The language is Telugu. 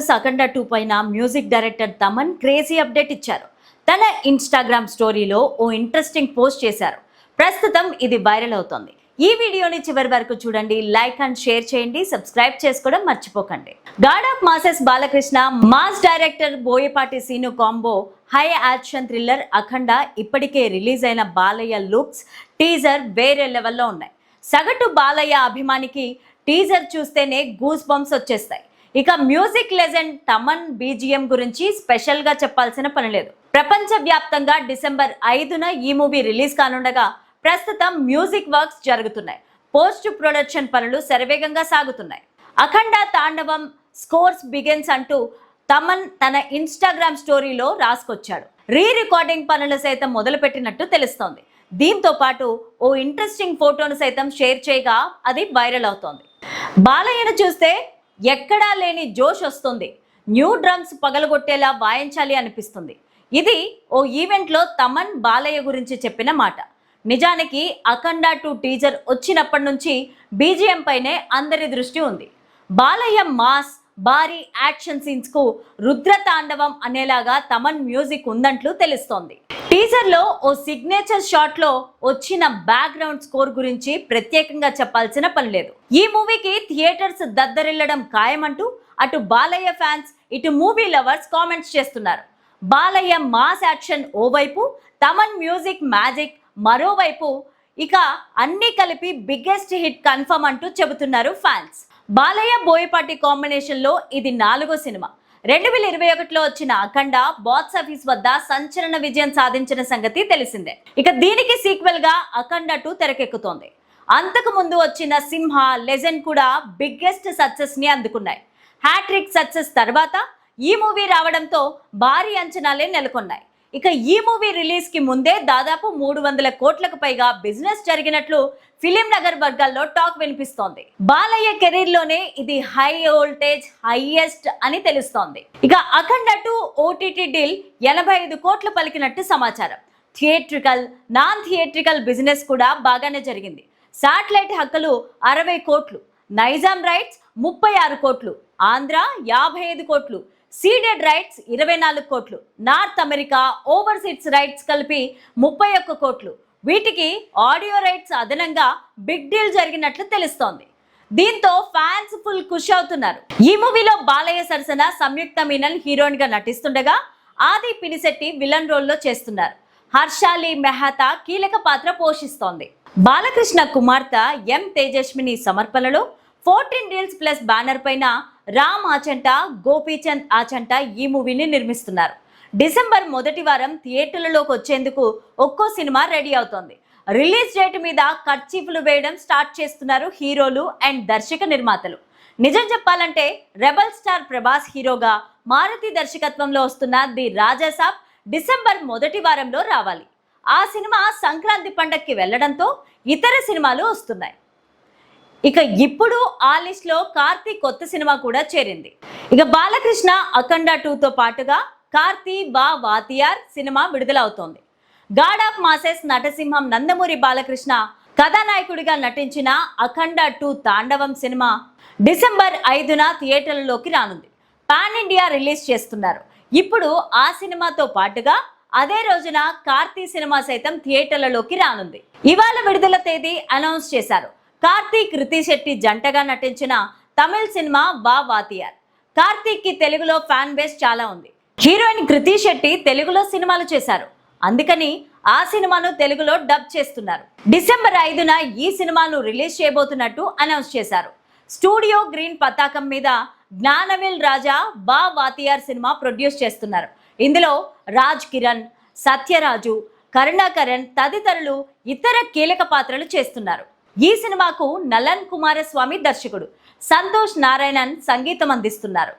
వర్సెస్ అఖండ టూ పైన music director Thaman crazy update ఇచ్చారు. తన ఇన్స్టాగ్రామ్ స్టోరీలో ఓ ఇంట్రెస్టింగ్ పోస్ట్ చేశారు. ప్రస్తుతం ఇది వైరల్ అవుతోంది. ఈ వీడియోని చివరి వరకు చూడండి లైక్ అండ్ షేర్ చేయండి సబ్స్క్రైబ్ చేసుకోవడం మర్చిపోకండి. God of masses Balakrishna mass director Boyapati Seenu combo high action thriller Akhanda ఇప్పటికే రిలీజ్ అయిన బాలయ్య లుక్స్ టీజర్ వేరే లెవెల్లో ఉన్నాయి. సగటు బాలయ్య అభిమానికి టీజర్ చూస్తేనే గూస్ బంప్స్ వచ్చేస్తాయి. ఇక మ్యూజిక్ లెజెండ్ తమన్ బీజిఎం గురించి స్పెషల్గా చెప్పాల్సిన పని లేదు. ప్రపంచ వ్యాప్తంగా డిసెంబర్ ఐదున ఈ మూవీ రిలీజ్ కానుండగా ప్రస్తుతం మ్యూజిక్ వర్క్స్ జరుగుతున్నాయి. పోస్ట్ ప్రొడక్షన్ పనులు శరవేగంగా సాగుతున్నాయి. అఖండ తాండవం స్కోర్స్ బిగిన్స్ అంటూ తమన్ తన ఇన్స్టాగ్రామ్ స్టోరీలో రాసుకొచ్చాడు. రీ రికార్డింగ్ పనులు సైతం మొదలుపెట్టినట్టు తెలుస్తోంది. దీంతో పాటు ఓ ఇంట్రెస్టింగ్ ఫోటోను సైతం షేర్ చేయగా అది వైరల్ అవుతోంది. బాలయ్యను చూస్తే ఎక్కడా లేని జోష్ వస్తుంది. న్యూ డ్రమ్స్ పగలగొట్టేలా వాయించాలి అనిపిస్తుంది. ఇది ఓ ఈవెంట్లో తమన్ బాలయ్య గురించి చెప్పిన మాట. నిజానికి అఖండ టూ టీజర్ వచ్చినప్పటి నుంచి బీజిఎం పైనే అందరి దృష్టి ఉంది. బాలయ్య మాస్ భారీ యాక్షన్ సీన్స్కు రుద్ర తాండవం అనేలాగా తమన్ మ్యూజిక్ ఉందంట్లు తెలుస్తోంది. టీజర్లో ఓ సిగ్నేచర్ షాట్లో వచ్చిన బ్యాక్గ్రౌండ్ స్కోర్ గురించి ప్రత్యేకంగా చెప్పాల్సిన పని లేదు. ఈ మూవీకి థియేటర్స్ దద్దరిల్లడం ఖాయమంటూ అటు బాలయ్య ఫ్యాన్స్ ఇటు మూవీ లవర్స్ కామెంట్స్ చేస్తున్నారు. బాలయ్య మాస్ యాక్షన్ ఓవైపు తమన్ మ్యూజిక్ మ్యాజిక్ మరోవైపు ఇక అన్ని కలిపి బిగ్గెస్ట్ హిట్ కన్ఫర్మ్ అంటూ చెబుతున్నారు ఫ్యాన్స్ బాలయ్య బోయపాటి కాంబినేషన్లో ఇది నాలుగో సినిమా. రెండు వేల ఇరవై ఒకటిలో వచ్చిన అఖండ బాక్స్ ఆఫీస్ వద్ద సంచలన విజయం సాధించిన సంగతి తెలిసిందే. ఇక దీనికి సీక్వెల్గా అఖండ టూ తెరకెక్కుతోంది. అంతకు ముందు వచ్చిన సింహ లెజెండ్ కూడా బిగ్గెస్ట్ సక్సెస్ని అందుకున్నాయి. హ్యాట్రిక్ సక్సెస్ తర్వాత ఈ మూవీ రావడంతో భారీ అంచనాలే నెలకొన్నాయి. ఇక ఈ మూవీ రిలీజ్కి ముందే దాదాపు మూడు వందల కోట్లకు పైగా బిజినెస్ జరిగినట్లు ఫిలిం నగర్ వర్గాల్లో టాక్ వినిపిస్తోంది. బాలయ్య కెరీర్లోనే ఇది హై వోల్టేజ్ హైయెస్ట్ అని తెలుస్తోంది. ఇక అఖండ టు ఓటీటీ డీల్ ఎనభై ఐదు కోట్లు పలికినట్టు సమాచారం. థియేట్రికల్ నాన్ థియేట్రికల్ బిజినెస్ కూడా బాగానే జరిగింది. శాటిలైట్ హక్కులు అరవై కోట్లు నైజాం రైట్స్ ముప్పై ఆరు కోట్లు ఆంధ్ర యాభై ఐదు కోట్లు సీడెడ్ రైట్స్ ఇరవై నాలుగు కోట్లు. నార్త్ అమెరికా ఓవర్సీస్ రైట్స్ కలిపి ముప్పై ఒక్క కోట్లు. వీటికి ఆడియో రైట్స్ అదనంగా బిగ్ డీల్ జరిగినట్లు తెలుస్తోంది. దీంతో ఫ్యాన్స్ ఫుల్ ఖుషి అవుతున్నారు. ఈ మూవీలో బాలయ్య సరసన సంయుక్త మీనన్ హీరోయిన్గా నటిస్తుండగా ఆది పినిశెట్టి విలన్ రోల్లో చేస్తున్నారు. హర్షాలి మెహతా కీలక పాత్ర పోషిస్తోంది. బాలకృష్ణ కుమార్తె ఎం తేజస్విని సమర్పణలో ఫోర్టీన్ డీల్స్ ప్లస్ బ్యానర్ పైన రామ్ ఆచంట గోపీచంద్ ఆచంట ఈ మూవీని నిర్మిస్తున్నారు. డిసెంబర్ మొదటి వారం థియేటర్లలోకి వచ్చేందుకు ఒక్కో సినిమా రెడీ అవుతోంది. రిలీజ్ డేట్ మీద ఖర్చీఫ్లు వేయడం స్టార్ట్ చేస్తున్నారు హీరోలు అండ్ దర్శక నిర్మాతలు. నిజం చెప్పాలంటే రెబల్ స్టార్ ప్రభాస్ హీరోగా మారుతి దర్శకత్వంలో వస్తున్న ది రాజాసాబ్ డిసెంబర్ మొదటి వారంలో రావాలి. ఆ సినిమా సంక్రాంతి పండక్కి వెళ్ళడంతో ఇతర సినిమాలు వస్తున్నాయి. ఇక ఇప్పుడు ఆ లిస్ట్లో కార్తీ కొత్త సినిమా కూడా చేరింది. ఇక బాలకృష్ణ అఖండ టూతో పాటుగా కార్తీ బా వాతియార్ సినిమా విడుదలవుతోంది. గాడ్ ఆఫ్ మాసెస్ నటసింహం నందమూరి బాలకృష్ణ కథానాయకుడిగా నటించిన అఖండ టూ తాండవం సినిమా డిసెంబర్ ఐదున థియేటర్లలోకి రానుంది. పాన్ ఇండియా రిలీజ్ చేస్తున్నారు. ఇప్పుడు ఆ సినిమాతో పాటుగా అదే రోజున కార్తీ సినిమా సైతం థియేటర్లలోకి రానుంది. ఇవాళ విడుదల తేదీ అనౌన్స్ చేశారు. కార్తీక్ రితి శెట్టి జంటగా నటించిన తమిళ్ సినిమా వా వాతియార్. కార్తీక్కి తెలుగులో ఫ్యాన్ బేస్ చాలా ఉంది. హీరోయిన్ కృతి శెట్టి తెలుగులో సినిమాలు చేశారు. అందుకని ఆ సినిమాను తెలుగులో డబ్ చేస్తున్నారు. డిసెంబర్ ఐదున ఈ సినిమాను రిలీజ్ చేయబోతున్నట్టు అనౌన్స్ చేశారు. స్టూడియో గ్రీన్ పతాకం మీద జ్ఞానవిల్ రాజా బా వాతియార్ సినిమా ప్రొడ్యూస్ చేస్తున్నారు. ఇందులో రాజ్ కిరణ్ సత్యరాజు కరుణాకరణ్ తదితరులు ఇతర కీలక పాత్రలు చేస్తున్నారు. ఈ సినిమాకు నలన్ కుమారస్వామి దర్శకుడు. సంతోష్ నారాయణన్ సంగీతం అందిస్తున్నారు.